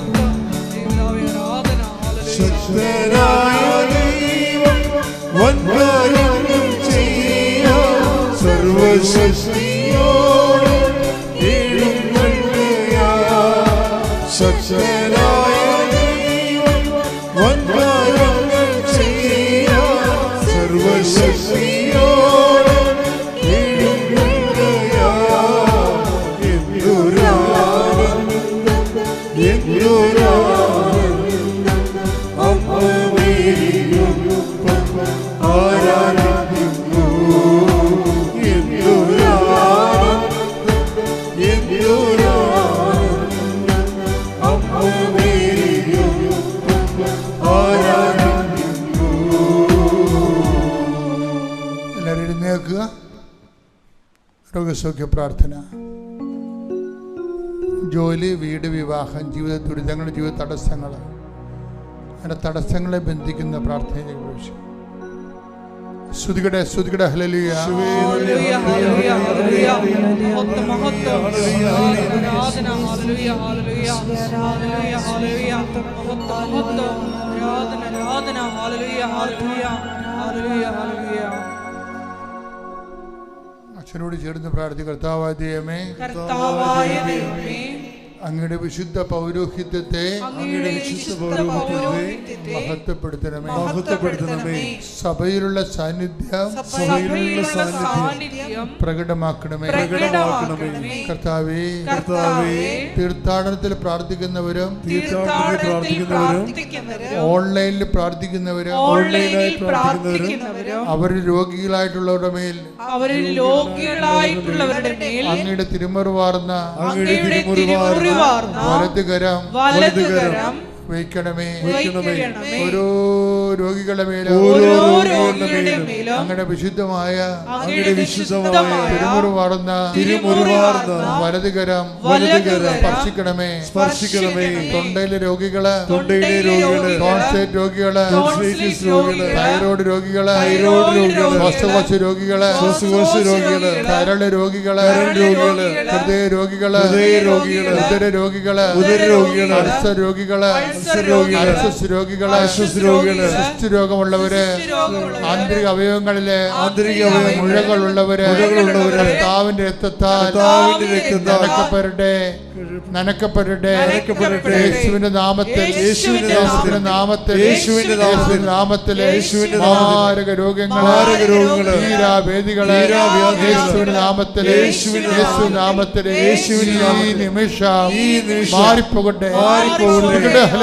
മഹത്വം ദൈവമേ, ആരാധന ഹല്ലേലൂയ ശക്തനായ എല്ലാവരും എഴുന്നേൽക്കുക. രോഗസൗഖ്യ പ്രാർത്ഥന. ജോലി വീട് വിവാഹം ജീവിത ദുരിതങ്ങൾ ജീവിത തടസ്സങ്ങൾ. അതിന്റെ തടസ്സങ്ങളെ ബന്ധിക്കുന്ന പ്രാർത്ഥനയിലേക്ക് പ്രവേശിക്കും. ശ്രുതികടെ ശ്രുതികടെ ഹലലിയ ആരാധന ആരാധന ഹല്ലേലൂയ ഹല്ലേലൂയ ഹല്ലേലൂയ ഹല്ലേലൂയ അച്ഛനോട് ചേർന്ന് പ്രാർത്ഥി കർത്താവായ ദൈവമേ. അങ്ങയുടെ വിശുദ്ധ പൗരോഹിത്യത്തെ അങ്ങയുടെ വിശുദ്ധ പൗരോഹിത്യത്തെ മഹത്വപ്പെടുത്തണമേ. മഹത്വപ്പെടുത്തണമേ. സഭയിലുള്ള സാന്നിധ്യം സഭയിലുള്ള സാന്നിധ്യം പ്രകടമാക്കണമേ. പ്രകടമാക്കണമേ. കർത്താവേ കർത്താവേ തീർത്ഥാടനത്തിൽ പ്രാർത്ഥിക്കുന്നവരും തീർത്ഥാടനത്തിൽ പ്രാർത്ഥിക്കുന്നവരും ഓൺലൈനിൽ പ്രാർത്ഥിക്കുന്നവരും ഓൺലൈനായി പ്രാർത്ഥിക്കുന്നവരും അവർ രോഗികളായിട്ടുള്ളവരുടെ മേൽ അവരിൽ രോഗികളായിട്ടുള്ളവരുടെ മേൽ അങ്ങയുടെ തിരുമറുവാർന്ന അങ്ങയുടെ തിരുമുറിവാർന്ന വലതുകരം. വലതുകരം. വയ്ക്കണമേ വയ്ക്കണമേ ഓരോ രോഗികളുടെ മേലും അങ്ങനെ വിശുദ്ധമായ അങ്ങയുടെ വിശുദ്ധമായ തിരുമുറിവാർന്ന തിരുമുറിവാർന്ന വലതുകരം വലതുകരം സ്പർശിക്കണമേ. സ്പർശിക്കണമേ. തൊണ്ടയിലെ രോഗികൾ തൊണ്ടയിലെ രോഗികൾ ടോൺസൈറ്റ് രോഗികൾ രോഗികൾ തൈറോയ്ഡ് രോഗികൾ തൈറോയ്ഡ് രോഗികൾ ശ്വാസകോശ രോഗികൾ ശ്വാസകോശ രോഗികൾ കരൾ രോഗികൾ രോഗികൾ ഹൃദയ രോഗികൾ ഹൃദയ രോഗികൾ ഉദര രോഗികൾ ഉദര രോഗികൾ അൾസർ രോഗികൾ രോഗികൾ രോഗമുള്ളവര് ആന്തരിക അവയവങ്ങളിലെ ആന്തരിക മുഴകളുള്ളവര് കർത്താവിന്റെ രക്തത്താൽ കർത്താവിന്റെ രക്തത്താൽ നനക്കപ്പെടട്ടെ. യേശുവിന്റെ നാമത്തിൽ യേശുവിന്റെ നാമത്തിൽ യേശുവിന്റെ നാമത്തിൽ നാമത്തിലെ യേശുവിന്റെ നാമത്തിൽ മാരക രോഗങ്ങൾ മാരക രോഗങ്ങൾ തീരാവേദികൾ യേശുവിന്റെ നാമത്തിൽ യേശുവിന്റെ യേശുവിന്റെ നാമത്തിൽ യേശുവിന്റെ നാമത്തിൽ. നിമിഷം ഈ നിമിഷം മാറിപ്പോകട്ടെ. മാറിപ്പോകട്ടെ.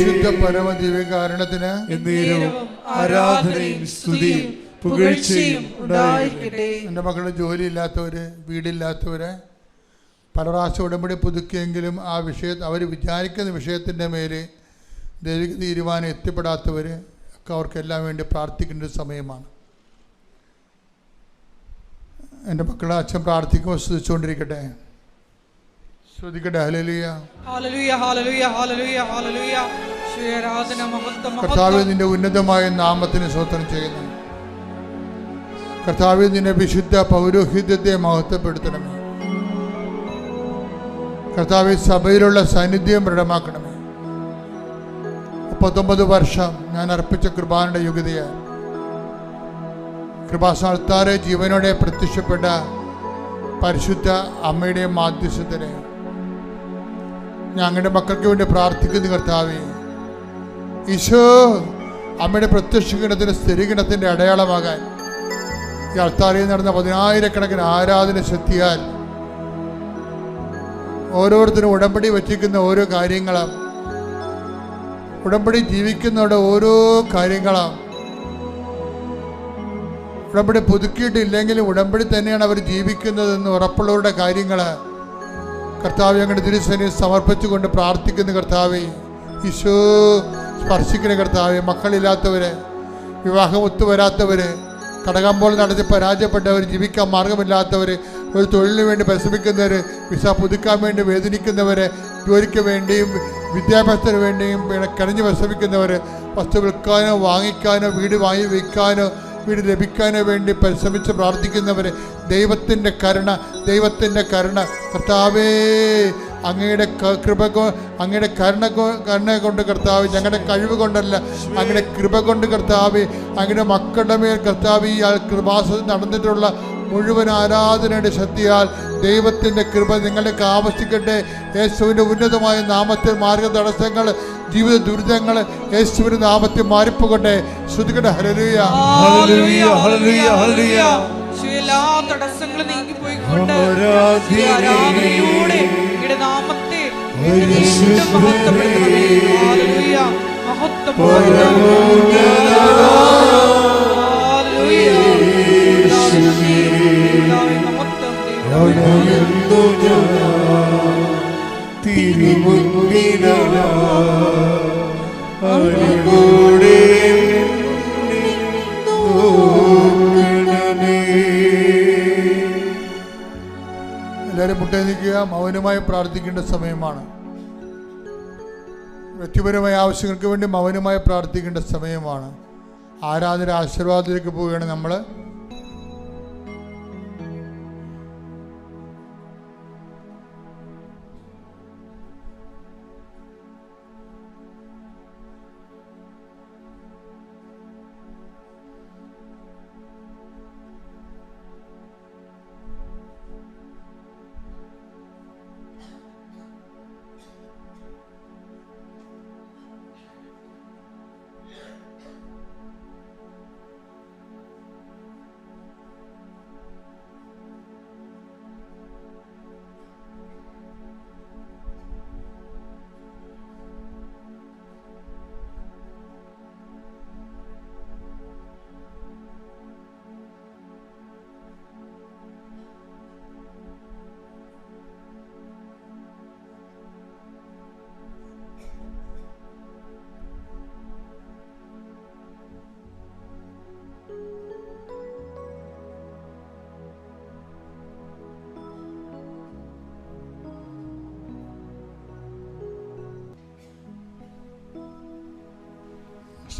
പരിശുദ്ധ പരമദിവ്യകാരണത്തിന് എന്നേരവും ആരാധനയും സ്തുതിയും പുകഴ്ചയും ഉണ്ടായിരിക്കട്ടെ. എന്റെ മക്കളുടെ ജോലിയില്ലാത്തവര് വീടില്ലാത്തവര് പല പ്രാവശ്യം ഉടമ്പടി പുതുക്കിയെങ്കിലും ആ വിഷയ അവർ വിചാരിക്കുന്ന വിഷയത്തിന്റെ മേൽ ദൈവിക തീരുമാനം എത്തിപ്പെടാത്തവർ ഒക്കെ അവർക്കെല്ലാം വേണ്ടി പ്രാർത്ഥിക്കേണ്ട ഒരു സമയമാണ്. എന്റെ മക്കളെ അച്ഛൻ പ്രാർത്ഥിക്കുമ്പോൾ ശ്രദ്ധിച്ചുകൊണ്ടിരിക്കട്ടെ ശ്രദ്ധിക്കട്ടെ ഹലലിയ കർത്താവ് നിന്റെ ഉന്നതമായ നാമത്തിന് സ്വത്രം ചെയ്യുന്നു. കർത്താവ് നിന്റെ വിശുദ്ധ പൗരോഹിത്യത്തെ മഹത്വപ്പെടുത്തണമേ. കർത്താവ് സഭയിലുള്ള സാന്നിധ്യം ദൃഢമാക്കണമേ മുപ്പത്തൊമ്പത് വർഷം ഞാൻ അർപ്പിച്ച കൃപാനയുടെ യുഗതിയാൽ കൃപാസ്ഥാനത്താറെ ജീവനോടെ പ്രത്യക്ഷപ്പെട്ട പരിശുദ്ധ അമ്മയുടെ മാധ്യസ്ഥത്തിന് ഞങ്ങളുടെ മക്കൾക്ക് വേണ്ടി പ്രാർത്ഥിക്കുന്നു കർത്താവേ. ഈശോ അമ്മയുടെ പ്രത്യക്ഷഗണത്തിന് സ്ഥിരഗണത്തിന്റെ അടയാളമാകാൻ. ഈ അൾത്താരയിൽ നടന്ന പതിനായിരക്കണക്കിന് ആരാധന ശക്തിയാൽ ഓരോരുത്തരും ഉടമ്പടി വച്ചിരിക്കുന്ന ഓരോ കാര്യങ്ങളും. ഉടമ്പടി ജീവിക്കുന്നവരുടെ ഓരോ കാര്യങ്ങളും. ഉടമ്പടി പുതുക്കിയിട്ടില്ലെങ്കിലും ഉടമ്പടി തന്നെയാണ് അവർ ജീവിക്കുന്നതെന്ന് ഉറപ്പുള്ളവരുടെ കാര്യങ്ങൾ കർത്താവ് ഞങ്ങളുടെ തിരുസനെ സമർപ്പിച്ചുകൊണ്ട് പ്രാർത്ഥിക്കുന്ന കർത്താവെ ഈശോ സ്പർശിക്കുന്ന കർത്താവെ മക്കളില്ലാത്തവരെ വിവാഹം ഒത്തുവരാത്തവര് കടകമ്പോൾ നടത്തി പരാജയപ്പെട്ടവർ ജീവിക്കാൻ മാർഗമില്ലാത്തവർ ഒരു തൊഴിലിന് വേണ്ടി പരിശ്രമിക്കുന്നവർ വിസ പുതുക്കാൻ വേണ്ടി വേദനിക്കുന്നവർ ജോലിക്ക് വേണ്ടിയും വിദ്യാഭ്യാസത്തിന് വേണ്ടിയും കിണഞ്ഞ് പരിശ്രമിക്കുന്നവർ വസ്തു വിൽക്കാനോ വാങ്ങിക്കാനോ വീട് വാങ്ങി വയ്ക്കാനോ വീട് ലഭിക്കാനോ വേണ്ടി പരിശ്രമിച്ച് പ്രാർത്ഥിക്കുന്നവർ ദൈവത്തിന്റെ കരുണ ദൈവത്തിന്റെ കരുണ. കർത്താവേ അങ്ങയുടെ കൃപ അങ്ങയുടെ കരുണ കരുണ കൊണ്ട് കർത്താവ് ഞങ്ങളുടെ കഴിവ് കൊണ്ടല്ല. അങ്ങയുടെ കൃപ കൊണ്ട് കർത്താവ് അങ്ങയുടെ മക്കളുടെ മേൽ കർത്താവ് ഈ കൃപാസനം നടന്നിട്ടുള്ള മുഴുവൻ ആരാധനയുടെ ശക്തിയാൽ ദൈവത്തിന്റെ കൃപ നിങ്ങൾക്ക് ആവശ്യിക്കട്ടെ. യേശുവിന്റെ ഉന്നതമായ നാമത്തെ മാർഗ തടസ്സങ്ങൾ ജീവിത ദുരിതങ്ങൾ യേശുവിന്റെ നാമത്തിൽ മാറിപ്പോകട്ടെ. ശ്രുതികട ഹല്ലേലൂയ. എല്ലാ തടസ്സങ്ങളും നീങ്ങിപ്പോയിക്കൊണ്ട് ആരാധനയെ. ഈ ആരാധനയിലൂടെ അങ്ങയുടെ നാമത്തെ വീണ്ടും മഹത്വപ്പെടുത്തണമേ. ഹല്ലേലൂയ. മഹത്വപ്പെടുത്തണം. മുട്ടേ നിൽക്കുക മൗനമായി പ്രാർത്ഥിക്കേണ്ട സമയമാണ്. വ്യക്തിപരമായ ആവശ്യങ്ങൾക്ക് വേണ്ടി മൗനമായി പ്രാർത്ഥിക്കേണ്ട സമയമാണ്. ആരാധന ആശീർവാദത്തിലേക്ക് പോവുകയാണ് നമ്മൾ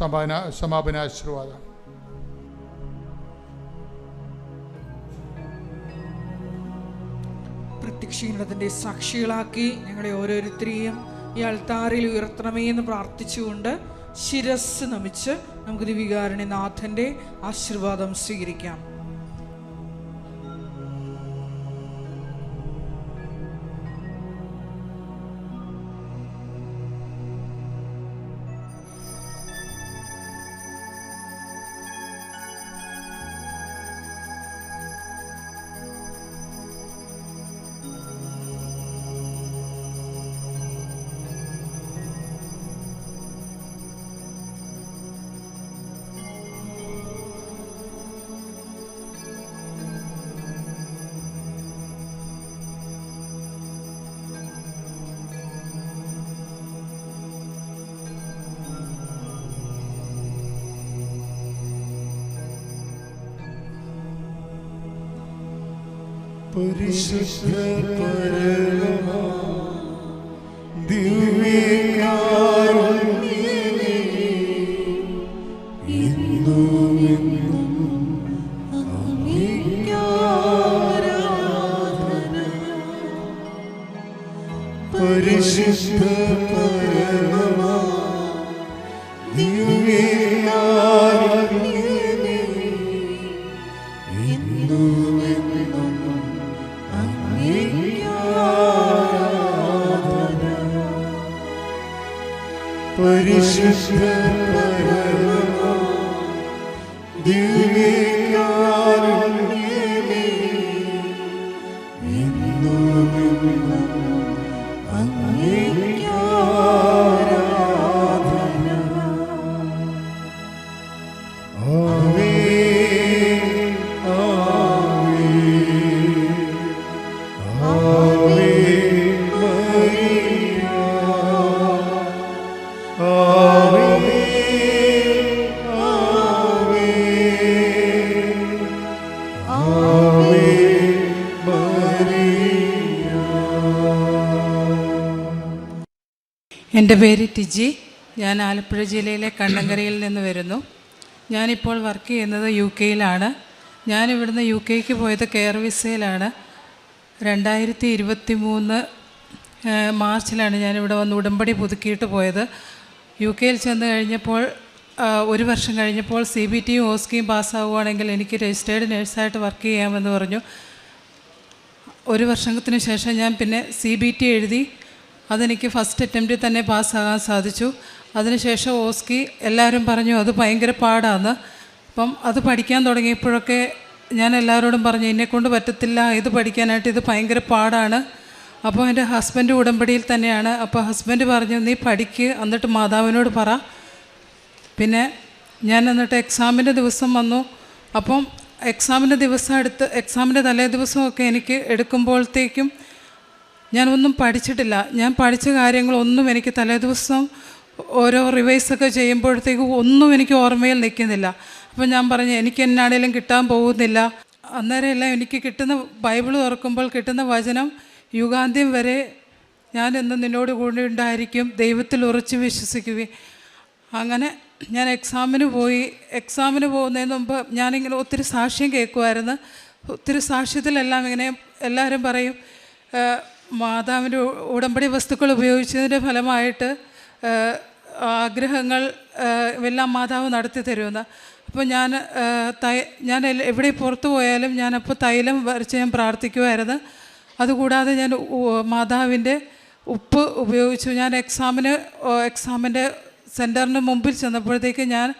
സമാപന ആശീർവാദം പ്രത്യക്ഷീകരണത്തിന്റെ സാക്ഷികളാക്കി ഞങ്ങളെ ഓരോരുത്തരെയും ഈ അൾത്താറിൽ ഉയർത്തണമേ എന്ന് പ്രാർത്ഥിച്ചുകൊണ്ട് ശിരസ് നമിച്ച് നമുക്ക് ദിവികാരണി നാഥന്റെ ആശീർവാദം സ്വീകരിക്കാം. പരിശുദ്ധ പരമ ദിവ്യകാരുണ്യമേ, ഇന്നും എന്നും പരിശുദ്ധ പരമ ദിവ്യകാരുണ്യമേ, എന്റെ പേര് ടിജി. ഞാൻ ആലപ്പുഴ ജില്ലയിലെ കണ്ണങ്കരയിൽ നിന്ന് വരുന്നു. ഞാനിപ്പോൾ വർക്ക് ചെയ്യുന്നത് യു കെയിലാണ് ഞാൻ ഇവിടുന്ന് യു കെക്ക് പോയത് കെയർ വിസയിലാണ്. രണ്ടായിരത്തി ഇരുപത്തി മൂന്ന് മാർച്ചിലാണ് ഞാനിവിടെ വന്ന് ഉടമ്പടി പുതുക്കിയിട്ട് പോയത്. യു കെയിൽ ചെന്ന് കഴിഞ്ഞപ്പോൾ ഒരു വർഷം കഴിഞ്ഞപ്പോൾ സി ബി ടിയും ഓസ്കിയും പാസ്സാവുകയാണെങ്കിൽ എനിക്ക് രജിസ്റ്റേർഡ് നേഴ്സായിട്ട് വർക്ക് ചെയ്യാമെന്ന് പറഞ്ഞു. ഒരു വർഷത്തിന് ശേഷം ഞാൻ പിന്നെ സി ബി ടി എഴുതി. അതെനിക്ക് ഫസ്റ്റ് അറ്റംപ്റ്റിൽ തന്നെ പാസ്സാകാൻ സാധിച്ചു. അതിനുശേഷം ഓസ്കി എല്ലാവരും പറഞ്ഞു അത് ഭയങ്കര പാടാണ് അപ്പം അത് പഠിക്കാൻ തുടങ്ങിയപ്പോഴൊക്കെ ഞാൻ എല്ലാവരോടും പറഞ്ഞു എന്നെക്കൊണ്ട് പറ്റത്തില്ല ഇത് പഠിക്കാനായിട്ട് ഇത് ഭയങ്കര പാടാണ്. അപ്പോൾ എന്റെ ഹസ്ബൻഡ് ഉടമ്പടിയിൽ തന്നെയാണ്. അപ്പോൾ ഹസ്ബൻഡ് പറഞ്ഞു നീ പഠിക്ക് എന്നിട്ട് മാതാവിനോട് പറ. പിന്നെ ഞാൻ എന്നിട്ട് എക്സാമിന്റെ ദിവസം വന്നു. അപ്പം എക്സാമിന്റെ ദിവസം അടുത്ത് എക്സാമിന്റെ തലേ ദിവസമൊക്കെ എനിക്ക് എടുക്കുമ്പോഴത്തേക്കും ഞാനൊന്നും പഠിച്ചിട്ടില്ല. ഞാൻ പഠിച്ച കാര്യങ്ങളൊന്നും എനിക്ക് തലേ ദിവസം ഓരോ റിവൈസൊക്കെ ചെയ്യുമ്പോഴത്തേക്കും ഒന്നും എനിക്ക് ഓർമ്മയിൽ നിൽക്കുന്നില്ല. അപ്പം ഞാൻ പറഞ്ഞു എനിക്ക് എന്നാണേലും കിട്ടാൻ പോകുന്നില്ല. അന്നേരമെല്ലാം എനിക്ക് കിട്ടുന്ന ബൈബിൾ തുറക്കുമ്പോൾ കിട്ടുന്ന വചനം യുഗാന്ത്യം വരെ ഞാൻ എന്ന് നിന്നോട് കൂടി ഉണ്ടായിരിക്കും ദൈവത്തിൽ ഉറച്ചു വിശ്വസിക്കുകയും അങ്ങനെ ഞാൻ എക്സാമിന് പോയി. എക്സാമിന് പോകുന്നതിന് മുമ്പ് ഞാനിങ്ങനെ ഒത്തിരി സാക്ഷ്യം കേൾക്കുമായിരുന്നു ഒത്തിരി സാക്ഷ്യത്തിലെല്ലാം ഇങ്ങനെ എല്ലാവരും പറയും മാതാവിന്റെ ഉടമ്പടി വസ്തുക്കൾ ഉപയോഗിച്ചതിന്റെ ഫലമായിട്ട് ആഗ്രഹങ്ങൾ എല്ലാം മാതാവ് നടത്തി തരുമെന്ന്. അപ്പോൾ ഞാൻ തൈ ഞാൻ എവിടെ പുറത്തു പോയാലും ഞാനപ്പോൾ തൈലം വരച്ച് ഞാൻ പ്രാർത്ഥിക്കുമായിരുന്നു. അതുകൂടാതെ ഞാൻ മാതാവിന്റെ ഉപ്പ് ഉപയോഗിച്ചു. ഞാൻ എക്സാമിന് എക്സാമിന്റെ സെന്ററിന് മുമ്പിൽ ചെന്നപ്പോഴത്തേക്ക് ഞാൻ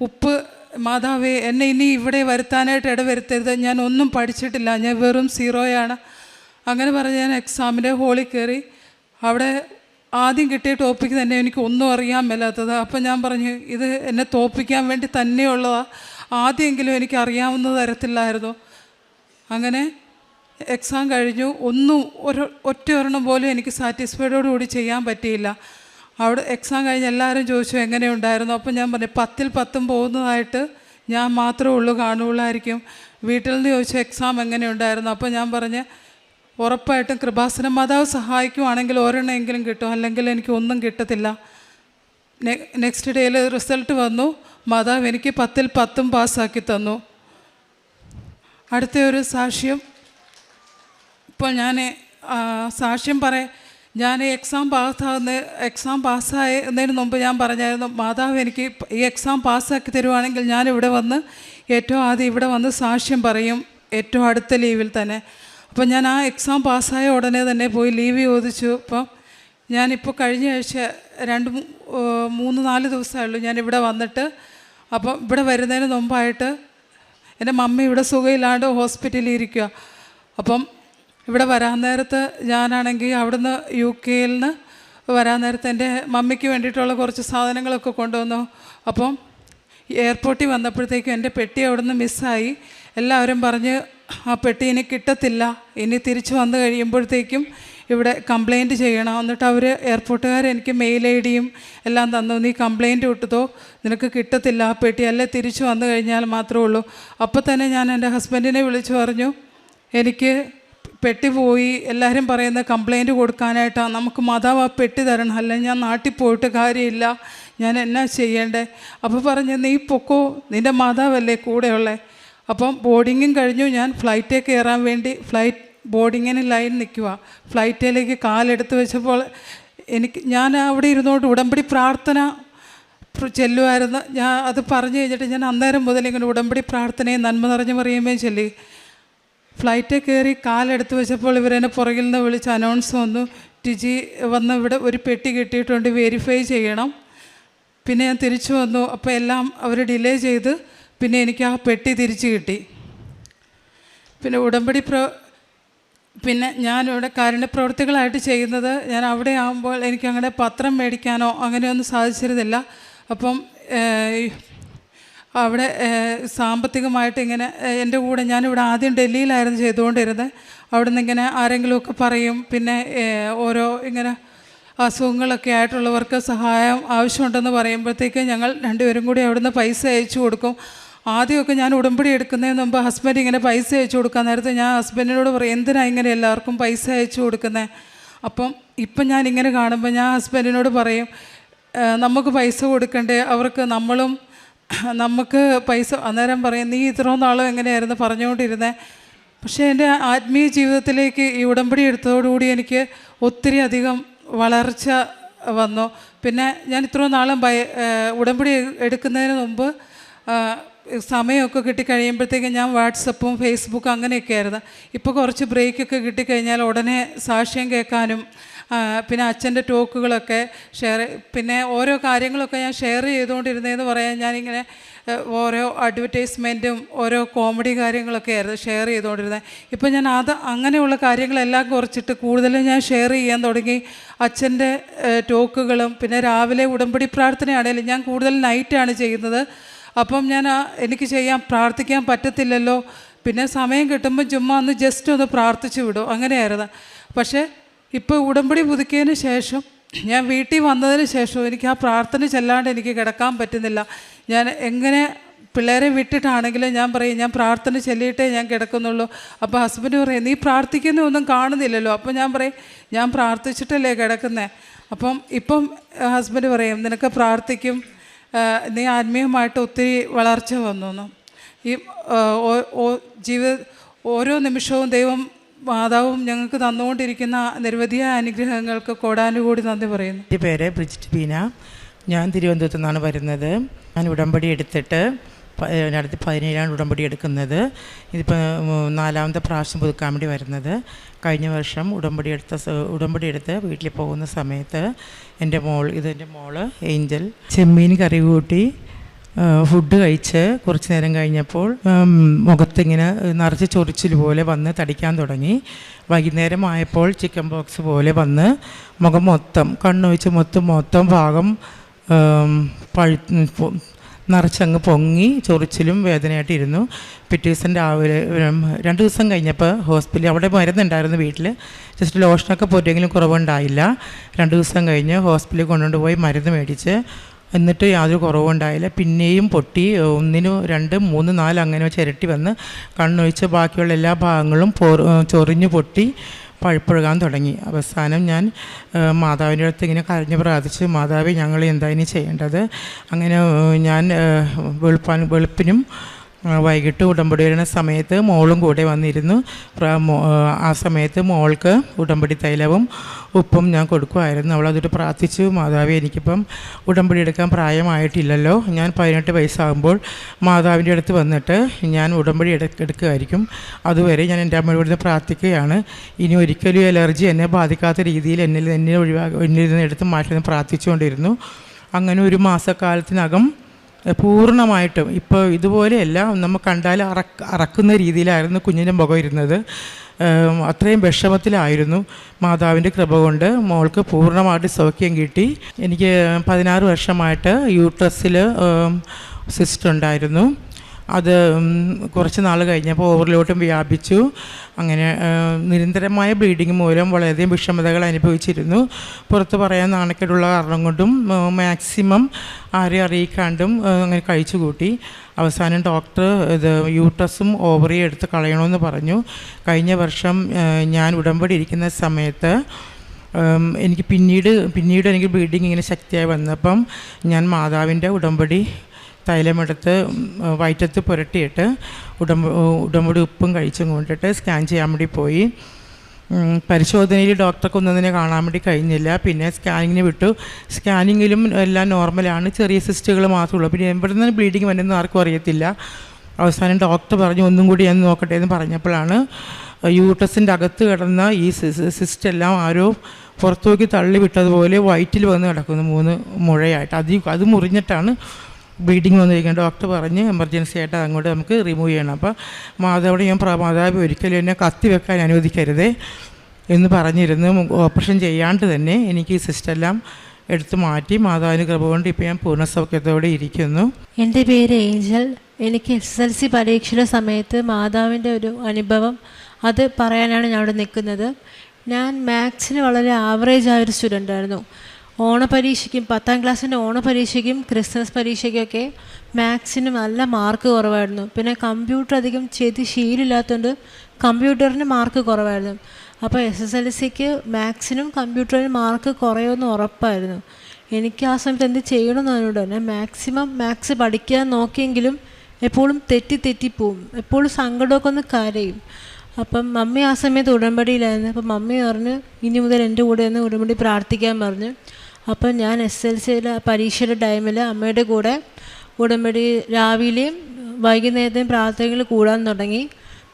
ഉപ്പ് മാതാവേ എന്നെ ഇനി ഇവിടെ വരുത്താനായിട്ട് ഇടവരുത്തരുത്. ഞാൻ ഒന്നും പഠിച്ചിട്ടില്ല. ഞാൻ വെറും സീറോയാണ്. അങ്ങനെ പറഞ്ഞ് ഞാൻ എക്സാമിന്റെ ഹോളിൽ കയറി അവിടെ ആദ്യം കിട്ടിയ ടോപ്പിക്ക് തന്നെ എനിക്ക് ഒന്നും അറിയാൻ മേലാത്തത്. അപ്പം ഞാൻ പറഞ്ഞു ഇത് എന്നെ തോപ്പിക്കാൻ വേണ്ടി തന്നെയുള്ളതാണ് ആദ്യമെങ്കിലും എനിക്ക് അറിയാവുന്ന തരത്തിലായിരുന്നു. അങ്ങനെ എക്സാം കഴിഞ്ഞു. ഒന്നും ഒരു ഒറ്റ ഒരെണ്ണം പോലും എനിക്ക് സാറ്റിസ്ഫൈഡോട് കൂടി ചെയ്യാൻ പറ്റിയില്ല. അവിടെ എക്സാം കഴിഞ്ഞ് എല്ലാവരും ചോദിച്ചു എങ്ങനെയുണ്ടായിരുന്നു? അപ്പം ഞാൻ പറഞ്ഞു പത്തിൽ പത്തും പോകുന്നതായിട്ട് ഞാൻ മാത്രമേ ഉള്ളൂ കാണുകയുള്ളായിരിക്കും. വീട്ടിൽ നിന്ന് ചോദിച്ചു എക്സാം എങ്ങനെയുണ്ടായിരുന്നു? അപ്പോൾ ഞാൻ പറഞ്ഞ് ഉറപ്പായിട്ടും കൃപാസനം മാതാവ് സഹായിക്കുവാണെങ്കിൽ ഒരെണ്ണമെങ്കിലും കിട്ടും. അല്ലെങ്കിൽ എനിക്ക് ഒന്നും കിട്ടത്തില്ല. നെക്സ്റ്റ് ഡേയിൽ റിസൾട്ട് വന്നു. മാതാവ് എനിക്ക് പത്തിൽ പത്തും പാസ്സാക്കി തന്നു. അടുത്ത ഒരു സാക്ഷ്യം. ഇപ്പോൾ ഞാൻ സാക്ഷ്യം പറയാം ഞാൻ എക്സാം പാസ്സാകുന്ന എക്സാം പാസ്സായതിന് മുമ്പ് ഞാൻ പറഞ്ഞായിരുന്നു മാതാവ് എനിക്ക് ഈ എക്സാം പാസ്സാക്കി തരുവാണെങ്കിൽ ഞാൻ ഇവിടെ വന്ന് ഏറ്റവും ആദ്യം ഇവിടെ വന്ന് സാക്ഷ്യം പറയും. ഏറ്റവും അടുത്ത ലീവിൽ തന്നെ. അപ്പം ഞാൻ ആ എക്സാം പാസ്സായ ഉടനെ തന്നെ പോയി ലീവ് ചോദിച്ചു. അപ്പം ഞാനിപ്പോൾ കഴിഞ്ഞ ആഴ്ച രണ്ട് മൂന്ന് നാല് ദിവസമായുള്ളൂ ഞാൻ ഇവിടെ വന്നിട്ട്. അപ്പം ഇവിടെ വരുന്നതിന് മുമ്പായിട്ട് എന്റെ മമ്മി ഇവിടെ സുഖമില്ലാണ്ട് ഹോസ്പിറ്റലിൽ ഇരിക്കുക അപ്പം ഇവിടെ വരാൻ നേരത്ത് ഞാനാണെങ്കിൽ അവിടുന്ന് യു കെയിൽ നിന്ന് വരാൻ നേരത്ത് എന്റെ മമ്മിക്ക് വേണ്ടിയിട്ടുള്ള കുറച്ച് സാധനങ്ങളൊക്കെ കൊണ്ടുവന്നു. അപ്പം എയർപോർട്ടിൽ വന്നപ്പോഴത്തേക്കും എന്റെ പെട്ടി അവിടുന്ന് മിസ്സായി എല്ലാവരും പറഞ്ഞ് ആ പെട്ടി ഇനി കിട്ടത്തില്ല. ഇനി തിരിച്ചു വന്നു കഴിയുമ്പോഴത്തേക്കും ഇവിടെ കംപ്ലൈന്റ് ചെയ്യണം. എന്നിട്ട് അവർ എയർപോർട്ടുകാർ എനിക്ക് മെയിൽ ഐ ഡിയും എല്ലാം തന്നു. നീ കംപ്ലൈന്റ് വിട്ടതോ നിനക്ക് കിട്ടത്തില്ല ആ പെട്ടി. അല്ലേ തിരിച്ചു വന്നു കഴിഞ്ഞാൽ മാത്രമേ ഉള്ളൂ. അപ്പോൾ തന്നെ ഞാൻ എന്റെ ഹസ്ബൻഡിനെ വിളിച്ചു പറഞ്ഞു എനിക്ക് പെട്ടി പോയി. എല്ലാവരും പറയുന്ന കംപ്ലൈന്റ് കൊടുക്കാനായിട്ടാണ് നമുക്ക് മാതാവ് ആ പെട്ടി തരണം. അല്ല ഞാൻ നാട്ടിൽ പോയിട്ട് കാര്യമില്ല. ഞാൻ എന്നാ ചെയ്യേണ്ടേ? അപ്പോൾ പറഞ്ഞ് നീ പൊക്കോ. നിന്റെ മാതാവല്ലേ കൂടെയുള്ളേ. അപ്പം ബോർഡിങ്ങും കഴിഞ്ഞു. ഞാൻ ഫ്ലൈറ്റേ കയറാൻ വേണ്ടി ഫ്ലൈറ്റ് ബോർഡിങ്ങിന് ലൈൻ നിൽക്കുക ഫ്ലൈറ്റിലേക്ക് കാലെടുത്ത് വെച്ചപ്പോൾ എനിക്ക് ഞാൻ അവിടെ ഇരുന്നുകൊണ്ട് ഉടമ്പടി പ്രാർത്ഥന പ്ര- ചെല്ലുമായിരുന്നു ഞാൻ അത് പറഞ്ഞു കഴിഞ്ഞിട്ട് ഞാൻ അന്നേരം മുതൽ ഇങ്ങനെ ഉടമ്പടി പ്രാർത്ഥനയും നന്മ നിറഞ്ഞു പറയുമ്പോൾ ചൊല്ലി. ഫ്ലൈറ്റിൽ കയറി കാലെടുത്ത് വെച്ചപ്പോൾ ഇവരെന്നെ പുറകിൽ നിന്ന് വിളിച്ച് അനൗൺസ് വന്നു. ടിജി വന്ന് ഇവിടെ ഒരു പെട്ടി കിട്ടിയിട്ടുണ്ട് വെരിഫൈ ചെയ്യണം. പിന്നെ ഞാൻ തിരിച്ചു വന്നു. അപ്പോൾ എല്ലാം അവർ ഡിലേ ചെയ്ത് പിന്നെ എനിക്ക് ആ പെട്ടി തിരിച്ചു കിട്ടി. പിന്നെ ഉടമ്പടി പ്ര പിന്നെ ഞാനിവിടെ കാരുണ്യപ്രവർത്തികളായിട്ട് ചെയ്യുന്നത് ഞാൻ അവിടെ ആകുമ്പോൾ എനിക്ക് അങ്ങനെ പത്രം മേടിക്കാനോ അങ്ങനെയൊന്നും സാധിച്ചിരുന്നില്ല. അപ്പം അവിടെ സാമ്പത്തികമായിട്ട് ഇങ്ങനെ എന്റെ കൂടെ ഞാനിവിടെ ആദ്യം ഡൽഹിയിലായിരുന്നു ചെയ്തുകൊണ്ടിരുന്നത്. അവിടെ നിന്ന് ഇങ്ങനെ ആരെങ്കിലുമൊക്കെ പറയും പിന്നെ ഓരോ ഇങ്ങനെ അസുഖങ്ങളൊക്കെ ആയിട്ടുള്ളവർക്ക് സഹായം ആവശ്യമുണ്ടെന്ന് പറയുമ്പോഴത്തേക്ക് ഞങ്ങൾ രണ്ടുപേരും കൂടി അവിടുന്ന് പൈസ അയച്ചു കൊടുക്കും. ആദ്യമൊക്കെ ഞാൻ ഉടമ്പടി എടുക്കുന്നതിന് മുമ്പ് ഹസ്ബൻഡ് ഇങ്ങനെ പൈസ അയച്ചു കൊടുക്കാൻ നേരത്തെ ഞാൻ ഹസ്ബൻഡിനോട് പറയും എന്തിനാണ് ഇങ്ങനെ എല്ലാവർക്കും പൈസ അയച്ചു കൊടുക്കുന്നത് അപ്പം ഇപ്പം ഞാൻ ഇങ്ങനെ കാണുമ്പോൾ ഞാൻ ഹസ്ബൻഡിനോട് പറയും നമുക്ക് പൈസ കൊടുക്കണ്ടേ? അവർക്ക് നമ്മളും നമുക്ക് പൈസ അന്നേരം പറയും നീ ഇത്രയും നാളും എങ്ങനെയായിരുന്നു പറഞ്ഞുകൊണ്ടിരുന്നത് പക്ഷേ എന്റെ ആത്മീയ ജീവിതത്തിലേക്ക് ഈ ഉടമ്പടി എടുത്തതോടുകൂടി എനിക്ക് ഒത്തിരി അധികം വളർച്ച വന്നു. പിന്നെ ഞാൻ ഇത്രയും നാളും ഉടമ്പടി എടുക്കുന്നതിന് മുമ്പ് സമയമൊക്കെ കിട്ടിക്കഴിയുമ്പോഴത്തേക്കും ഞാൻ വാട്സപ്പും ഫേസ്ബുക്കും അങ്ങനെയൊക്കെ ആയിരുന്നു ഇപ്പോൾ കുറച്ച് ബ്രേക്കൊക്കെ കിട്ടിക്കഴിഞ്ഞാൽ ഉടനെ സാക്ഷ്യം കേൾക്കാനും പിന്നെ അച്ഛന്റെ ടോക്കുകളൊക്കെ ഷെയർ പിന്നെ ഓരോ കാര്യങ്ങളൊക്കെ ഞാൻ ഷെയർ ചെയ്തുകൊണ്ടിരുന്നതെന്ന് പറയാൻ ഞാനിങ്ങനെ ഓരോ അഡ്വർടൈസ്മെന്റും ഓരോ കോമഡി കാര്യങ്ങളൊക്കെ ആയിരുന്നു ഷെയർ ചെയ്തുകൊണ്ടിരുന്നത്. ഇപ്പം ഞാൻ അത് അങ്ങനെയുള്ള കാര്യങ്ങളെല്ലാം കുറച്ചിട്ട് കൂടുതലും ഞാൻ ഷെയർ ചെയ്യാൻ തുടങ്ങി. അച്ഛന്റെ ടോക്കുകളും പിന്നെ രാവിലെ ഉടമ്പടി പ്രാർത്ഥനയാണെങ്കിലും ഞാൻ കൂടുതൽ നൈറ്റാണ് ചെയ്യുന്നത്. അപ്പം ഞാൻ എനിക്ക് ചെയ്യാൻ പ്രാർത്ഥിക്കാൻ പറ്റത്തില്ലല്ലോ. പിന്നെ സമയം കിട്ടുമ്പോൾ ചുമ്മാ ഒന്ന് ജസ്റ്റ് ഒന്ന് പ്രാർത്ഥിച്ചു വിടും. അങ്ങനെയായിരുന്നു. പക്ഷേ ഇപ്പോൾ ഉടമ്പടി പുതുക്കിയതിന് ശേഷം ഞാൻ വീട്ടിൽ വന്നതിന് ശേഷം എനിക്ക് ആ പ്രാർത്ഥന ചെല്ലാണ്ട് എനിക്ക് കിടക്കാൻ പറ്റുന്നില്ല. ഞാൻ എങ്ങനെ പിള്ളേരെ വിട്ടിട്ടാണെങ്കിലും ഞാൻ പറയും ഞാൻ പ്രാർത്ഥന ചെല്ലിയിട്ടേ ഞാൻ കിടക്കുന്നുള്ളൂ. അപ്പോൾ ഹസ്ബൻഡ് പറയും നീ പ്രാർത്ഥിക്കുന്ന ഒന്നും കാണുന്നില്ലല്ലോ. അപ്പോൾ ഞാൻ പറയും ഞാൻ പ്രാർത്ഥിച്ചിട്ടല്ലേ കിടക്കുന്നത് അപ്പം ഇപ്പം ഹസ്ബൻഡ് പറയും നിനക്ക് പ്രാർത്ഥിക്കും. നീ ആത്മീയമായിട്ട് ഒത്തിരി വളർച്ച വന്നു ഈ ജീവിത ഓരോ നിമിഷവും ദൈവം മാതാവും ഞങ്ങൾക്ക് തന്നുകൊണ്ടിരിക്കുന്ന നിരവധിയായ അനുഗ്രഹങ്ങൾക്ക് കോടാനുകൂടി നന്ദി പറയുന്നു. എന്റെ പേര് ബ്രിജിറ്റ് ബീന. ഞാൻ തിരുവനന്തപുരത്തു നിന്നാണ് വരുന്നത്. ഞാൻ ഉടമ്പടി എടുത്തിട്ട് രണ്ടായിരത്തി പതിനേഴാണ് ഉടമ്പടി എടുക്കുന്നത്. ഇതിപ്പോൾ നാലാമത്തെ പ്രാവശ്യം പുതുക്കാൻ വേണ്ടി വരുന്നത്. കഴിഞ്ഞ വർഷം ഉടമ്പടി എടുത്ത ഉടമ്പടി എടുത്ത് വീട്ടിൽ പോകുന്ന സമയത്ത് എന്റെ മോൾ ഇതെന്റെ മോൾ ഏഞ്ചൽ ചെമ്മീൻ കറി കൂട്ടി ഫുഡ് കഴിച്ച് കുറച്ച് നേരം കഴിഞ്ഞപ്പോൾ മുഖത്തിങ്ങനെ നിറച്ച് ചൊറിച്ചിൽ പോലെ വന്ന് തടിക്കാൻ തുടങ്ങി. വൈകുന്നേരം ആയപ്പോൾ ചിക്കൻ ബോക്സ് പോലെ വന്ന് മുഖം മൊത്തം കണ്ണൊഴിച്ച് മൊത്തം മൊത്തം ഭാഗം പഴു നിറച്ചങ്ങ് പൊങ്ങി ചൊറിച്ചിലും വേദനയായിട്ടിരുന്നു. പിറ്റേ ദിവസം രാവിലെ രണ്ട് ദിവസം കഴിഞ്ഞപ്പോൾ ഹോസ്പിറ്റലിൽ അവിടെ മരുന്നുണ്ടായിരുന്നു വീട്ടിൽ. ജസ്റ്റ് ലോഷനൊക്കെ പോറ്റെങ്കിലും കുറവുണ്ടായില്ല. രണ്ട് ദിവസം കഴിഞ്ഞ് ഹോസ്പിറ്റലിൽ കൊണ്ടുകൊണ്ട് പോയി മരുന്ന് മേടിച്ച്. എന്നിട്ട് യാതൊരു കുറവുണ്ടായില്ല. പിന്നെയും പൊട്ടി ഒന്നിനും രണ്ട് മൂന്ന് നാല് അങ്ങനെ ചിരട്ടി വന്ന് കണ്ണൊഴിച്ച് ബാക്കിയുള്ള എല്ലാ ഭാഗങ്ങളും ചൊറിഞ്ഞു പൊട്ടി. പഴുപ്പഴുകാൻ തുടങ്ങി. അവസാനം ഞാൻ മാതാവിന്റെ അടുത്ത് ഇങ്ങനെ കരഞ്ഞ് പ്രാർത്ഥിച്ച് മാതാവ് ഞങ്ങൾ എന്താ ഇനി ചെയ്യേണ്ടത്? അങ്ങനെ ഞാൻ വെളുപ്പാൻ വെളുപ്പിനും വൈകിട്ട് ഉടമ്പടി വരുന്ന സമയത്ത് മോളും കൂടെ വന്നിരുന്നു. ആ സമയത്ത് മോൾക്ക് ഉടമ്പടി തൈലവും ഉപ്പും ഞാൻ കൊടുക്കുമായിരുന്നു. അവൾ അതിട്ട് പ്രാർത്ഥിച്ചു മാതാവ് എനിക്കിപ്പം ഉടമ്പടി എടുക്കാൻ പ്രായമായിട്ടില്ലല്ലോ. ഞാൻ പതിനെട്ട് വയസ്സാകുമ്പോൾ മാതാവിന്റെ അടുത്ത് വന്നിട്ട് ഞാൻ ഉടമ്പടി എടു എടുക്കുമായിരിക്കും. അതുവരെ ഞാൻ എന്റെ അമ്മയോട് പ്രാർത്ഥിക്കുകയാണ്. ഇനി ഒരിക്കലും അലർജി എന്നെ ബാധിക്കാത്ത രീതിയിൽ എന്നിൽ എന്നെ ഒഴിവാക്കി എന്നിൽ നിന്ന് എടുത്ത് മാറ്റി പ്രാർത്ഥിച്ചുകൊണ്ടിരുന്നു. അങ്ങനെ ഒരു മാസക്കാലത്തിനകം പൂർണമായിട്ടും. ഇപ്പോൾ ഇതുപോലെയല്ല നമ്മൾ കണ്ടാൽ അറക്ക് അറക്കുന്ന രീതിയിലായിരുന്നു കുഞ്ഞിന്റെ മുഖം ഇരുന്നത്. അത്രയും വിഷമത്തിലായിരുന്നു മാതാവിന്റെ കൃപ കൊണ്ട് മോൾക്ക് പൂർണമായിട്ട് സൗഖ്യം കിട്ടി. എനിക്ക് പതിനാറ് വർഷമായിട്ട് യൂട്രസിൽ സിസ്റ്റ് ഉണ്ടായിരുന്നു. അത് കുറച്ച് നാൾ കഴിഞ്ഞപ്പോൾ ഓവർലോട്ടും വ്യാപിച്ചു. അങ്ങനെ നിരന്തരമായ ബ്ലീഡിങ് മൂലം വളരെയധികം വിഷമതകൾ അനുഭവിച്ചിരുന്നു. പുറത്ത് പറയാൻ നാണക്കേടുള്ള കാരണം കൊണ്ടും മാക്സിമം ആരെയും അറിയിക്കാണ്ടും അങ്ങനെ കഴിച്ചു കൂട്ടി. അവസാനം ഡോക്ടർ ഇത് യൂട്രസും ഓവറിയും എടുത്ത് കളയണമെന്ന് പറഞ്ഞു. കഴിഞ്ഞ വർഷം ഞാൻ ഉടമ്പടി ഇരിക്കുന്ന സമയത്ത് എനിക്ക് പിന്നീട് പിന്നീട് എനിക്ക് ബ്ലീഡിങ് ഇങ്ങനെ ശക്തിയായി വന്നപ്പം ഞാൻ മാതാവിന്റെ ഉടമ്പടി തൈലമെടുത്ത് വയറ്റത്ത് പുരട്ടിയിട്ട് ഉടമ ഉടമ്പടി ഉപ്പും കഴിച്ചും കൊണ്ടിട്ട് സ്കാൻ ചെയ്യാൻ വേണ്ടി പോയി. പരിശോധനയിൽ ഡോക്ടർക്ക് ഒന്നും തന്നെ കാണാൻ വേണ്ടി കഴിഞ്ഞില്ല. പിന്നെ സ്കാനിങ്ങിന് വിട്ടു. സ്കാനിങ്ങിലും എല്ലാം നോർമലാണ്. ചെറിയ സിസ്റ്റുകൾ മാത്രമേ ഉള്ളൂ. പിന്നെ എവിടെ നിന്ന് ബ്ലീഡിങ് വരുന്നതെന്ന് ആർക്കും അറിയത്തില്ല. അവസാനം ഡോക്ടർ പറഞ്ഞു ഒന്നും കൂടി ഞാൻ നോക്കട്ടെ എന്ന് പറഞ്ഞപ്പോഴാണ് യൂട്ടസിന്റെ അകത്ത് കിടന്ന ഈ സിസ്റ്റ് എല്ലാം ആരോ പുറത്തേക്ക് തള്ളി വിട്ടതുപോലെ വയറ്റിൽ വന്ന് കിടക്കുന്നു മൂന്ന് മുഴയായിട്ട്. അത് അത് മുറിഞ്ഞിട്ടാണ് ബ്ലീഡിങ് വന്നിരിക്കുന്നത് ഡോക്ടർ പറഞ്ഞ് എമർജൻസി ആയിട്ട് അങ്ങോട്ട് നമുക്ക് റിമൂവ് ചെയ്യണം. അപ്പോൾ മാതാവിനെ ഞാൻ മാതാവ് ഒരിക്കലും എന്നെ കത്തി വെക്കാൻ അനുവദിക്കരുതേ എന്ന് പറഞ്ഞിരുന്നു. ഓപ്പറേഷൻ ചെയ്യാണ്ട് തന്നെ എനിക്ക് ഈ സിസ്റ്റെല്ലാം എടുത്തു മാറ്റി മാതാവിന് കൃപ കൊണ്ട് ഇപ്പോൾ ഞാൻ പൂർണ സൗഖ്യത്തോടെ ഇരിക്കുന്നു. എന്റെ പേര് ഏഞ്ചൽ. എനിക്ക് എസ് എൽ സി പരീക്ഷയുടെ സമയത്ത് മാതാവിന്റെ ഒരു അനുഭവം അത് പറയാനാണ് ഞാൻ അവിടെ നിൽക്കുന്നത്. ഞാൻ മാത്സിന് വളരെ ആവറേജ് ആയൊരു സ്റ്റുഡന്റ് ആയിരുന്നു. ഓണപരീക്ഷയ്ക്കും പത്താം ക്ലാസ്സിന്റെ ഓണപരീക്ഷയ്ക്കും ക്രിസ്മസ് പരീക്ഷയ്ക്കൊക്കെ മാത്സിന് നല്ല മാർക്ക് കുറവായിരുന്നു. പിന്നെ കമ്പ്യൂട്ടർ അധികം ചെയ്ത് ശീലമില്ലാത്തതുകൊണ്ട് കമ്പ്യൂട്ടറിന് മാർക്ക് കുറവായിരുന്നു. അപ്പോൾ എസ് എസ് എൽ സിക്ക് മാത്സിനും കമ്പ്യൂട്ടറിനും മാർക്ക് കുറയുമെന്ന് ഉറപ്പായിരുന്നു. എനിക്ക് ആ സമയത്ത് എന്ത് ചെയ്യണമെന്ന് അതിനോട് തന്നെ മാക്സിമം മാത്സ് പഠിക്കാൻ നോക്കിയെങ്കിലും എപ്പോഴും തെറ്റി തെറ്റിപ്പോവും എപ്പോഴും സങ്കടമൊക്കെ ഒന്ന് കരയും. അപ്പം മമ്മി ആ സമയത്ത് ഉടമ്പടിയിലായിരുന്നു. അപ്പം മമ്മി പറഞ്ഞു ഇനി മുതൽ എന്റെ കൂടെ ഒന്ന് ഉടമ്പടി പ്രാർത്ഥിക്കാൻ പറഞ്ഞു. അപ്പം ഞാൻ എസ് എൽ സിയിലെ പരീക്ഷയുടെ ടൈമിൽ അമ്മയുടെ കൂടെ ഉടമ്പടി രാവിലെയും വൈകുന്നേരത്തെയും പ്രാർത്ഥനകൾ കൂടാൻ തുടങ്ങി.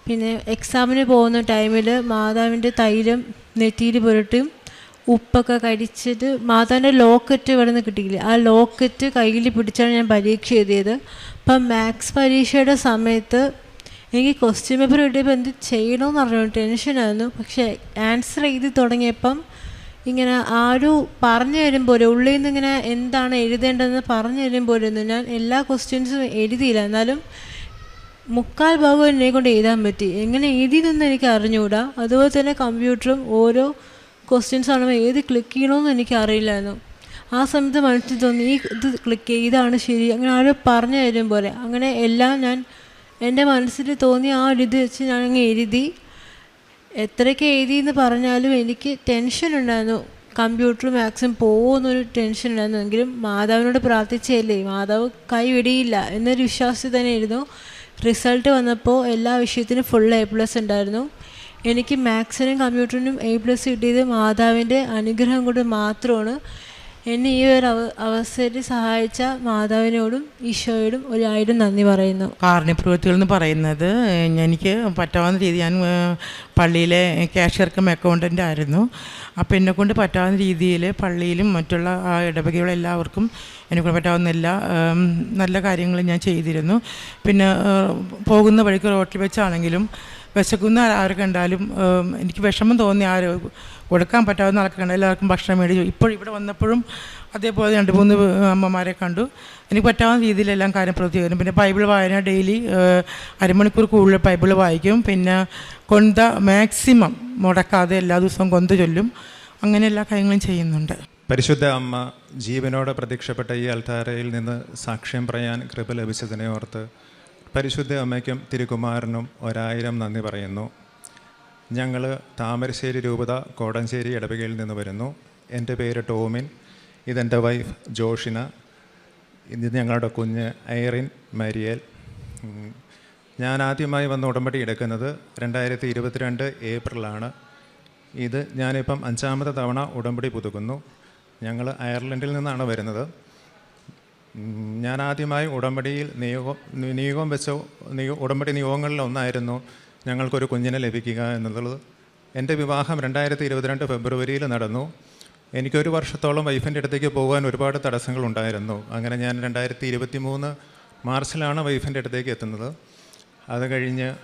പിന്നെ എക്സാമിന് പോകുന്ന ടൈമിൽ മാതാവിന്റെ തൈലം നെറ്റിയിൽ പുരട്ടും ഉപ്പൊക്കെ കഴിച്ചിട്ട് മാതാവിന്റെ ലോക്കറ്റ് ഇവിടെ നിന്ന് കിട്ടിയില്ല? ആ ലോക്കറ്റ് കയ്യിൽ പിടിച്ചാണ് ഞാൻ പരീക്ഷ എഴുതിയത്. അപ്പം മാത്സ് പരീക്ഷയുടെ സമയത്ത് എനിക്ക് ക്വസ്റ്റ്യൻ പേപ്പർ കിട്ടിയപ്പോൾ എന്ത് ചെയ്യണമെന്ന് പറഞ്ഞു ടെൻഷനായിരുന്നു പക്ഷേ ആൻസർ എഴുതി തുടങ്ങിയപ്പം ഇങ്ങനെ ആരും പറഞ്ഞു തരുമ്പോൾ ഉള്ളിൽ നിന്ന് ഇങ്ങനെ എന്താണ് എഴുതേണ്ടതെന്ന് പറഞ്ഞു തരുമ്പോഴൊന്നും ഞാൻ എല്ലാ ക്വസ്റ്റ്യൻസും എഴുതിയില്ല. എന്നാലും മുക്കാൽ ഭാഗം എന്നെ കൊണ്ട് എഴുതാൻ പറ്റി. എങ്ങനെ എഴുതിയതെന്ന് എനിക്ക് അറിഞ്ഞുകൂടാ. അതുപോലെ തന്നെ കമ്പ്യൂട്ടറും ഓരോ ക്വസ്റ്റ്യൻസ് ആണെങ്കിൽ ഏത് ക്ലിക്ക് ചെയ്യണമെന്ന് എനിക്ക് അറിയില്ലായിരുന്നു. ആ സമയത്ത് മനസ്സിൽ തോന്നി ഈ ഇത് ക്ലിക്ക് ഇതാണ് ശരി. അങ്ങനെ ആരോ പറഞ്ഞു തരും പോലെ. അങ്ങനെ എല്ലാം ഞാൻ എന്റെ മനസ്സിൽ തോന്നി ആ ഒരു ഇത് വെച്ച് ഞാൻ അങ്ങ് എഴുതി. എത്രയൊക്കെ എഴുതി എന്ന് പറഞ്ഞാലും എനിക്ക് ടെൻഷൻ ഉണ്ടായിരുന്നു. കമ്പ്യൂട്ടർ മാക്സിമം പോകുമെന്നൊരു ടെൻഷൻ ഉണ്ടായിരുന്നു. എങ്കിലും മാതാവിനോട് പ്രാർത്ഥിച്ചല്ലേ മാതാവ് കൈവിടിയില്ല എന്നൊരു വിശ്വാസത്തിൽ തന്നെ ഇരുന്നു റിസൾട്ട് വന്നപ്പോൾ എല്ലാ വിഷയത്തിനും ഫുൾ എ പ്ലസ് ഉണ്ടായിരുന്നു. എനിക്ക് മാത്സിനും കമ്പ്യൂട്ടറിനും എ പ്ലസ് കിട്ടിയത് മാതാവിന്റെ അനുഗ്രഹം കൊണ്ട് മാത്രമാണ്. എന്നെ ഈ ഒരു അവ അവസരത്തിൽ സഹായിച്ച മാതാവിനോടും ഈശോയോടും ഒരായിരം നന്ദി പറയുന്നു. കാരുണ്യപ്രവൃത്തികൾ എന്ന് പറയുന്നത് എനിക്ക് പറ്റാവുന്ന രീതി ഞാൻ പള്ളിയിലെ ക്യാഷ്യർക്കും അക്കൗണ്ടന്റ് ആയിരുന്നു. അപ്പോൾ എന്നെക്കൊണ്ട് പറ്റാവുന്ന രീതിയിൽ പള്ളിയിലും മറ്റുള്ള ഇടവകയുള്ള എല്ലാവർക്കും എന്നെക്കൊണ്ട് പറ്റാവുന്ന എല്ലാ നല്ല കാര്യങ്ങളും ഞാൻ ചെയ്തിരുന്നു. പിന്നെ പോകുന്ന വഴിക്ക് റോട്ടിൽ വെച്ചാണെങ്കിലും വിശക്കുന്ന ആരെ കണ്ടാലും എനിക്ക് വിഷമം തോന്നിയ ആര് കൊടുക്കാൻ പറ്റാവുന്ന ആൾക്ക് എല്ലാവർക്കും ഭക്ഷണം മേടിച്ചു ഇപ്പോൾ ഇവിടെ വന്നപ്പോഴും അതേപോലെ രണ്ട് മൂന്ന് അമ്മമാരെ കണ്ടു. എനിക്ക് പറ്റാവുന്ന രീതിയിലെല്ലാം കാര്യം പ്രവർത്തിക്കുന്നു. പിന്നെ ബൈബിൾ വായന ഡെയിലി അരമണിക്കൂർ കൂടുതൽ ബൈബിൾ വായിക്കും. പിന്നെ കൊന്ത മാക്സിമം മുടക്കാതെ എല്ലാ ദിവസവും കൊന്ത ചൊല്ലും. അങ്ങനെ എല്ലാ കാര്യങ്ങളും ചെയ്യുന്നുണ്ട്. പരിശുദ്ധ അമ്മ ജീവനോടെ പ്രത്യക്ഷപ്പെട്ട ഈ അൽത്താരയിൽ നിന്ന് സാക്ഷ്യം പറയാൻ കൃപ ലഭിച്ചതിനെ ഓർത്ത് പരിശുദ്ധ അമ്മയ്ക്കും തിരുകുമാരനും ഒരായിരം നന്ദി പറയുന്നു. ഞങ്ങൾ താമരശ്ശേരി രൂപത കോടഞ്ചേരി ഇടവകയിൽ നിന്ന് വരുന്നു. എന്റെ പേര് ടോമിൻ. ഇതെന്റെ വൈഫ് ജോഷിന. ഇത് ഞങ്ങളുടെ കുഞ്ഞ് ഐറിൻ മരിയൽ. ഞാൻ ആദ്യമായി വന്ന് ഉടമ്പടി എടുക്കുന്നത് രണ്ടായിരത്തി ഇരുപത്തിരണ്ട് ഏപ്രിലാണ്. ഇത് ഞാനിപ്പം അഞ്ചാമത്തെ തവണ ഉടമ്പടി പുതുക്കുന്നു. ഞങ്ങൾ അയർലൻഡിൽ നിന്നാണ് വരുന്നത്. ഞാൻ ആദ്യമായി ഉടമ്പടിയിൽ നിയോഗം നിയോഗം വെച്ച ഉടമ്പടി നിയോഗങ്ങളിൽ ഒന്നായിരുന്നു. ഞങ്ങൾക്കൊരു കുഞ്ഞിനെ ലഭിക്കുക എന്നുള്ളത്. എന്റെ വിവാഹം രണ്ടായിരത്തി ഇരുപത്തിരണ്ട് ഫെബ്രുവരിയിൽ നടന്നു. എനിക്കൊരു വർഷത്തോളം വൈഫിന്റെ അടുത്തേക്ക് പോകാൻ ഒരുപാട് തടസ്സങ്ങളുണ്ടായിരുന്നു. അങ്ങനെ ഞാൻ രണ്ടായിരത്തി ഇരുപത്തി മൂന്ന് മാർച്ചിലാണ് വൈഫിന്റെ അടുത്തേക്ക് എത്തുന്നത്. അത് കഴിഞ്ഞ്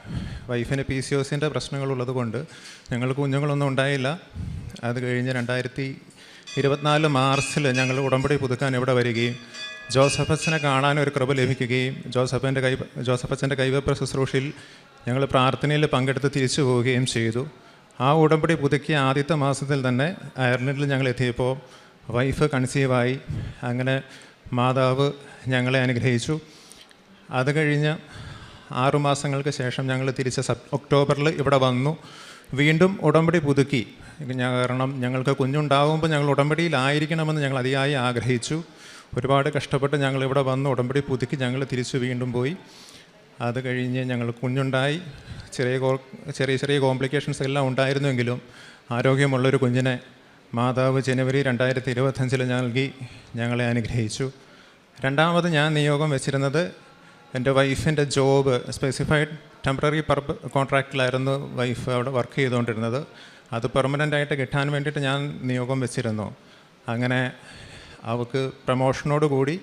വൈഫിന് പി സി ഒസിന്റെ പ്രശ്നങ്ങളുള്ളത് കൊണ്ട് ഞങ്ങൾക്ക് കുഞ്ഞുങ്ങളൊന്നും ഉണ്ടായില്ല. അത് കഴിഞ്ഞ് രണ്ടായിരത്തി ഇരുപത്തിനാല് മാർച്ചിൽ ഞങ്ങൾ ഉടമ്പടി പുതുക്കാൻ ഇവിടെ വരികയും ജോസഫച്ചനെ കാണാൻ ഒരു കൃപ ലഭിക്കുകയും ജോസഫന്റെ കൈ ജോസഫച്ചന്റെ കൈവപ്പ ശുശ്രൂഷയിൽ ഞങ്ങൾ പ്രാർത്ഥനയിൽ പങ്കെടുത്ത് തിരിച്ചു പോവുകയും ചെയ്തു. ആ ഉടമ്പടി പുതുക്കിയ ആദ്യത്തെ മാസത്തിൽ തന്നെ അയർലൻഡിൽ ഞങ്ങൾ എത്തിയപ്പോൾ വൈഫ് കൺസീവായി. അങ്ങനെ മാതാവ് ഞങ്ങളെ അനുഗ്രഹിച്ചു. അത് കഴിഞ്ഞ് ആറുമാസങ്ങൾക്ക് ശേഷം ഞങ്ങൾ തിരിച്ച് സപ് ഒക്ടോബറിൽ ഇവിടെ വന്നു. വീണ്ടും ഉടമ്പടി പുതുക്കി. കാരണം ഞങ്ങൾക്ക് കുഞ്ഞുണ്ടാകുമ്പോൾ ഞങ്ങൾ ഉടമ്പടിയിലായിരിക്കണമെന്ന് ഞങ്ങൾ അതിയായി ആഗ്രഹിച്ചു. ഒരുപാട് കഷ്ടപ്പെട്ട് ഞങ്ങൾ ഇവിടെ വന്ന് ഉടമ്പടി പുതുക്കി ഞങ്ങൾ തിരിച്ചു വീണ്ടും പോയി. അത് കഴിഞ്ഞ് ഞങ്ങൾ കുഞ്ഞുണ്ടായി. ചെറിയ ചെറിയ ചെറിയ കോംപ്ലിക്കേഷൻസ് എല്ലാം ഉണ്ടായിരുന്നുവെങ്കിലും ആരോഗ്യമുള്ളൊരു കുഞ്ഞിനെ മാതാവ് ജനുവരി രണ്ടായിരത്തി ഇരുപത്തഞ്ചിൽ നൽകി ഞങ്ങളെ അനുഗ്രഹിച്ചു. രണ്ടാമത് ഞാൻ നിയോഗം വെച്ചിരുന്നത് എന്റെ വൈഫിന്റെ ജോബ് സ്പെസിഫൈഡ് ടെമ്പററി പർപ്പ കോൺട്രാക്റ്റിലായിരുന്നു വൈഫ് അവിടെ വർക്ക് ചെയ്തുകൊണ്ടിരുന്നത്. അത് പെർമനന്റ് ആയിട്ട് കിട്ടാൻ വേണ്ടിയിട്ട് ഞാൻ നിയോഗം വെച്ചിരുന്നു. അങ്ങനെ അവൾക്ക് പ്രമോഷനോട് കൂടി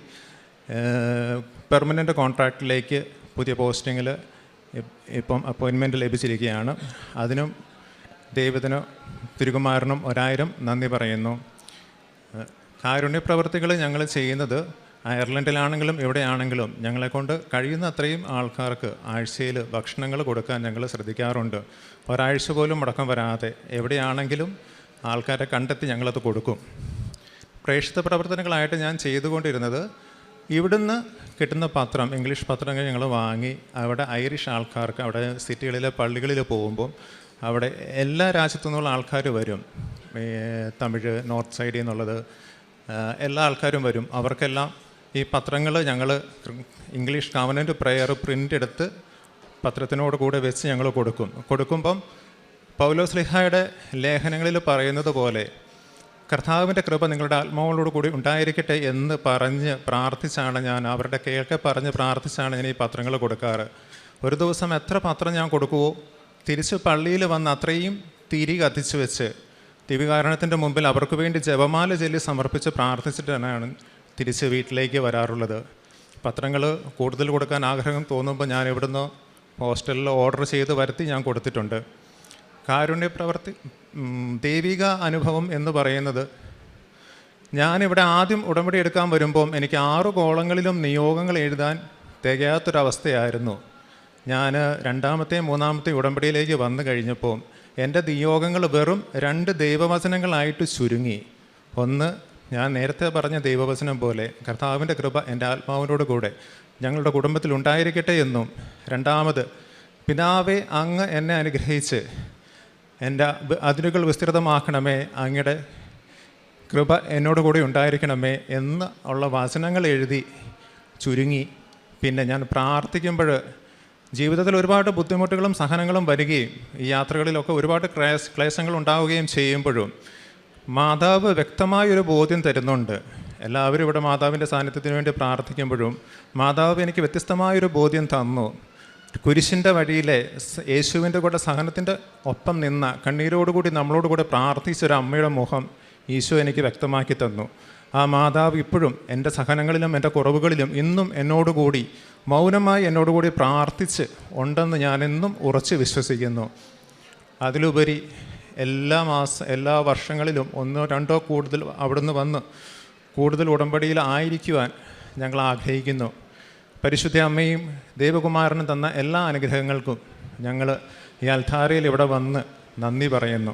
പെർമനന്റ് കോൺട്രാക്റ്റിലേക്ക് പുതിയ പോസ്റ്റിങ്ങിൽ ഇപ്പം അപ്പോയിൻമെന്റ് ലഭിച്ചിരിക്കുകയാണ്. അതിനും ദൈവത്തിന് തിരുകുമാരനും ഒരായിരം നന്ദി പറയുന്നു. കാരുണ്യപ്രവർത്തികൾ കാരുണ്യ പ്രവർത്തികൾ ഞങ്ങൾ ചെയ്യുന്നത് അയർലൻഡിലാണെങ്കിലും എവിടെയാണെങ്കിലും ഞങ്ങളെക്കൊണ്ട് കഴിയുന്ന അത്രയും ആൾക്കാർക്ക് ആഴ്ചയിൽ ഭക്ഷണങ്ങൾ കൊടുക്കാൻ ഞങ്ങൾ ശ്രദ്ധിക്കാറുണ്ട്. ഒരാഴ്ച പോലും മുടക്കം വരാതെ എവിടെയാണെങ്കിലും ആൾക്കാരെ കണ്ടെത്തി ഞങ്ങളത് കൊടുക്കും. പ്രേക്ഷിത പ്രവർത്തനങ്ങളായിട്ട് ഞാൻ ചെയ്തുകൊണ്ടിരുന്നത് ഇവിടുന്ന് കിട്ടുന്ന പത്രം ഇംഗ്ലീഷ് പത്രങ്ങൾ ഞങ്ങൾ വാങ്ങി അവിടെ ഐറിഷ് ആൾക്കാർക്ക് അവിടെ സിറ്റികളിലെ പള്ളികളിൽ പോകുമ്പോൾ അവിടെ എല്ലാ രാജ്യത്തു നിന്നുള്ള ആൾക്കാർ വരും. തമിഴ് നോർത്ത് സൈഡിൽ നിന്നുള്ളത് എല്ലാ ആൾക്കാരും വരും. അവർക്കെല്ലാം ഈ പത്രങ്ങൾ ഞങ്ങൾ ഇംഗ്ലീഷ് കവനന്റ് പ്രെയർ പ്രിന്റ് എടുത്ത് പത്രത്തിനോട് കൂടെ വെച്ച് ഞങ്ങൾ കൊടുക്കും. കൊടുക്കുമ്പം പൗലോസ്ലിഹായുടെ ലേഖനങ്ങളിൽ പറയുന്നത് പോലെ കർത്താവിന്റെ കൃപ നിങ്ങളുടെ ആത്മാവോട് കൂടി ഉണ്ടായിരിക്കട്ടെ എന്ന് പറഞ്ഞ് പ്രാർത്ഥിച്ചാണ് ഞാൻ അവരുടെ കേൾക്കെ പറഞ്ഞ് പ്രാർത്ഥിച്ചാണ് ഞാൻ ഈ പത്രങ്ങൾ കൊടുക്കാറ്. ഒരു ദിവസം എത്ര പത്രം ഞാൻ കൊടുക്കുവോ? തിരിച്ച് പള്ളിയിൽ വന്ന് അത്രയും തിരി കത്തിച്ച് വെച്ച് ദിവികാരണത്തിന്റെ മുമ്പിൽ അവർക്ക് വേണ്ടി ജപമാല ചൊല്ലി സമർപ്പിച്ച് പ്രാർത്ഥിച്ചിട്ട് തന്നെയാണ് തിരിച്ച് വീട്ടിലേക്ക് വരാറുള്ളത്. പത്രങ്ങൾ കൂടുതൽ കൊടുക്കാൻ ആഗ്രഹം തോന്നുമ്പോൾ ഞാൻ ഇവിടുന്ന് ഹോസ്റ്റലിൽ ഓർഡർ ചെയ്ത് വരുത്തി ഞാൻ കൊടുത്തിട്ടുണ്ട്. കാരുണ്യ പ്രവർത്തി ഉം, ദൈവിക അനുഭവം എന്ന് പറയുന്നത് ഞാനിവിടെ ആദ്യം ഉടമ്പടി എടുക്കാൻ വരുമ്പം എനിക്ക് ആറു കോളങ്ങളിലും നിയോഗങ്ങൾ എഴുതാൻ തികയാത്തൊരവസ്ഥയായിരുന്നു. ഞാൻ രണ്ടാമത്തെയും മൂന്നാമത്തെയും ഉടമ്പടിയിലേക്ക് വന്നു കഴിഞ്ഞപ്പോൾ എന്റെ നിയോഗങ്ങൾ വെറും രണ്ട് ദൈവവചനങ്ങളായിട്ട് ചുരുങ്ങി. ഒന്ന് ഞാൻ നേരത്തെ പറഞ്ഞ ദൈവവചനം പോലെ കർത്താവിന്റെ കൃപ എന്റെ ആത്മാവിനോട് കൂടെ ഞങ്ങളുടെ കുടുംബത്തിൽ ഉണ്ടായിരിക്കട്ടെ എന്നും. രണ്ടാമത് പിതാവെ അങ്ങ് എന്നെ അനുഗ്രഹിച്ച് എന്റെ അതിരുകൾ വിസ്തൃതമാക്കണമേ അങ്ങയുടെ കൃപ എന്നോട് കൂടി ഉണ്ടായിരിക്കണമേ എന്ന് ഉള്ള വചനങ്ങൾ എഴുതി ചുരുങ്ങി. പിന്നെ ഞാൻ പ്രാർത്ഥിക്കുമ്പോൾ ജീവിതത്തിൽ ഒരുപാട് ബുദ്ധിമുട്ടുകളും സഹനങ്ങളും വരികയും ഈ യാത്രകളിലൊക്കെ ഒരുപാട് ക്ലേശ ക്ലേശങ്ങൾ ഉണ്ടാവുകയും ചെയ്യുമ്പോഴും മാതാവ് വ്യക്തമായൊരു ബോധ്യം തരുന്നുണ്ട്. എല്ലാവരും ഇവിടെ മാതാവിന്റെ സാന്നിധ്യത്തിന് വേണ്ടി പ്രാർത്ഥിക്കുമ്പോഴും മാതാവ് എനിക്ക് വ്യത്യസ്തമായൊരു ബോധ്യം തന്നു. കുരിശിന്റെ വഴിയിലെ യേശുവിന്റെ കൂടെ സഹനത്തിന്റെ ഒപ്പം നിന്ന കണ്ണീരോടുകൂടി നമ്മളോട് പ്രാർത്ഥിച്ച ഒരു അമ്മയുടെ മുഖം ഈശോ എനിക്ക് വ്യക്തമാക്കി തന്നു. ആ മാതാവ് ഇപ്പോഴും എന്റെ സഹനങ്ങളിലും എന്റെ കുറവുകളിലും ഇന്നും എന്നോടുകൂടി മൗനമായി എന്നോടുകൂടി പ്രാർത്ഥിച്ച് ഉണ്ടെന്ന് ഞാനെന്നും ഉറച്ച് വിശ്വസിക്കുന്നു. അതിലുപരി എല്ലാ മാസ എല്ലാ വർഷങ്ങളിലും ഒന്നോ രണ്ടോ കൂടുതൽ അവിടുന്ന് വന്ന് കൂടുതൽ ഉടമ്പടിയിലായിരിക്കുവാൻ ഞങ്ങൾ ആഗ്രഹിക്കുന്നു. പരിശുദ്ധ അമ്മയും ദേവകുമാരനും തന്ന എല്ലാ അനുഗ്രഹങ്ങൾക്കും ഞങ്ങൾ ഈ അൽധാരയിൽ ഇവിടെ വന്ന് നന്ദി പറയുന്നു.